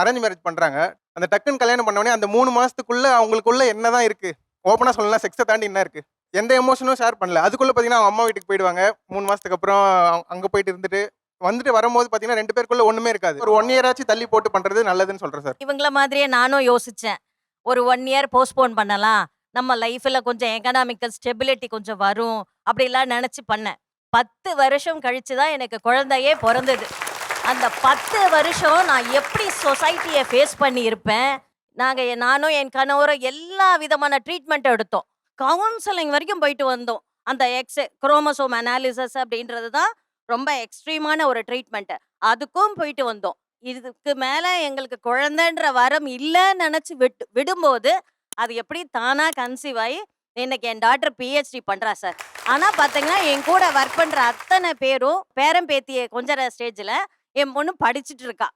Arrange marriage பண்ணுறாங்க அந்த டக்குன்னு கல்யாணம் பண்ணவொடனே அந்த மூணு மாசத்துக்குள்ள அவங்களுக்குள்ள என்னதான் இருக்குது ஓப்பனாக சொல்லலாம் செக்ஸை தாண்டி என்ன இருக்குது எந்த எமோஷனும் ஷேர் பண்ணல. அதுக்குள்ளே பார்த்தீங்கன்னா அவங்க அம்மா வீட்டுக்கு போயிடுவாங்க. மூணு மாதத்துக்கு அப்புறம் அங்கே போயிட்டு இருந்துட்டு வந்துட்டு வரும்போது பார்த்தீங்கன்னா ரெண்டு பேருக்குள்ள ஒன்றுமே இருக்காது. ஒரு ஒன் இயர் ஆச்சு தள்ளி போட்டு பண்ணுறது நல்லதுன்னு சொல்கிறேன் சார். இவங்கள மாதிரியே நானும் யோசித்தேன் ஒரு ஒன் இயர் போஸ்ட்போன் பண்ணலாம். நம்ம லைஃப்பில் கொஞ்சம் எக்கனாமிக்கல் ஸ்டெபிலிட்டி கொஞ்சம் வரும். அப்படிலாம் நினச்சி பண்ணேன். பத்து வருஷம் கழிச்சு தான் எனக்கு குழந்தையே பிறந்தது. அந்த பத்து வருஷம் நான் எப்படி சொசைட்டியை ஃபேஸ் பண்ணியிருப்பேன்? நாங்கள் நானும் என் கணவரும் எல்லா விதமான ட்ரீட்மெண்ட் எடுத்தோம். கவுன்சிலிங் வரைக்கும் போயிட்டு வந்தோம். அந்த எக்ஸ் குரோமசோம் அனாலிசஸ் அப்படின்றது தான் ரொம்ப எக்ஸ்ட்ரீமான ஒரு ட்ரீட்மெண்ட்டு அதுக்கும் போயிட்டு வந்தோம். இதுக்கு மேலே எங்களுக்கு குழந்தைன்ற வரம் இல்லைன்னு நினச்சி விட்டு விடும்போது அது எப்படி தானாக கன்சீவ் ஆகி இன்னைக்கு என் டாக்டர் பிஹெச்டி பண்ணுறா சார் ஆனால் பார்த்தீங்கன்னா என் கூட ஒர்க் பண்ணுற அத்தனை பேரும் பேரம் பேத்திய கொஞ்சம் ஸ்டேஜில் என் பொண்ணு படிச்சுட்டு இருக்கா.